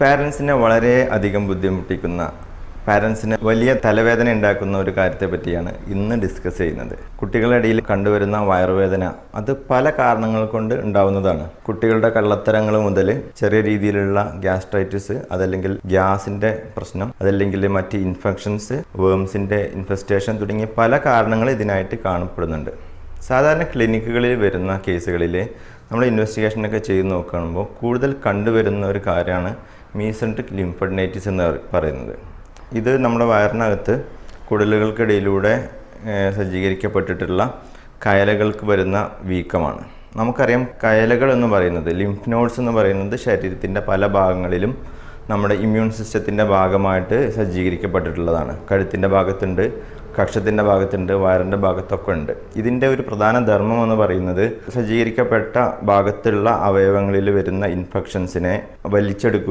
പാരൻസിനെ വളരെ അധികം ബുദ്ധിമുട്ടിക്കുന്ന പാരൻസിന് വലിയ തലവേദന ഉണ്ടാക്കുന്ന ഒരു കാര്യത്തെ പറ്റിയാണ് ഇന്ന് ഡിസ്കസ് ചെയ്യുന്നത്. കുട്ടികളുടെ ഇടയിൽ കണ്ടുവരുന്ന വയറുവേദന അത് പല കാരണങ്ങൾ കൊണ്ട് ഉണ്ടാവുന്നതാണ്. കുട്ടികളുടെ കള്ളത്തരങ്ങൾ മുതൽ ചെറിയ രീതിയിലുള്ള ഗ്യാസ്ട്രൈറ്റിസ് അതല്ലെങ്കിൽ ഗ്യാസിന്റെ പ്രശ്നം അതല്ലെങ്കിൽ മറ്റ് ഇൻഫെക്ഷൻസ് വേംസിന്റെ ഇൻഫെസ്റ്റേഷൻ തുടങ്ങിയ പല കാരണങ്ങൾ ഇതിനായിട്ട് കാണപ്പെടുന്നുണ്ട്. സാധാരണ ക്ലിനിക്കുകളിൽ വരുന്ന കേസുകളിൽ നമ്മൾ ഇൻവെസ്റ്റിഗേഷനൊക്കെ ചെയ്ത് നോക്കുമ്പോൾ കൂടുതൽ കണ്ടുവരുന്ന ഒരു കാര്യമാണ് മീസൻട്രിക് ലിംഫഡനൈറ്റിസ് എന്ന് പറയുന്നത്. ഇത് നമ്മുടെ വയറിനകത്ത് കുടലുകൾക്കിടയിലൂടെ സജ്ജീകരിക്കപ്പെട്ടിട്ടുള്ള കയലകൾക്ക് വരുന്ന വീക്കമാണ്. നമുക്കറിയാം കയലകൾ എന്ന് പറയുന്നത് ലിംഫ് നോഡ്സ് എന്ന് പറയുന്നത് ശരീരത്തിന്റെ പല ഭാഗങ്ങളിലും നമ്മുടെ ഇമ്മ്യൂൺ സിസ്റ്റത്തിന്റെ ഭാഗമായിട്ട് സജ്ജീകരിക്കപ്പെട്ടിട്ടുള്ളതാണ്. കഴുത്തിന്റെ ഭാഗത്തുണ്ട് കക്ഷത്തിന്റെ ഭാഗത്തുണ്ട് വയറിന്റെ ഭാഗത്തൊക്കെ ഉണ്ട്. ഇതിന്റെ ഒരു പ്രധാന ധർമ്മം എന്ന് പറയുന്നത് സജ്ജീകരിക്കപ്പെട്ട ഭാഗത്തുള്ള അവയവങ്ങളിൽ വരുന്ന ഇൻഫെക്ഷൻസിനെ വലിച്ചെടുക്കുക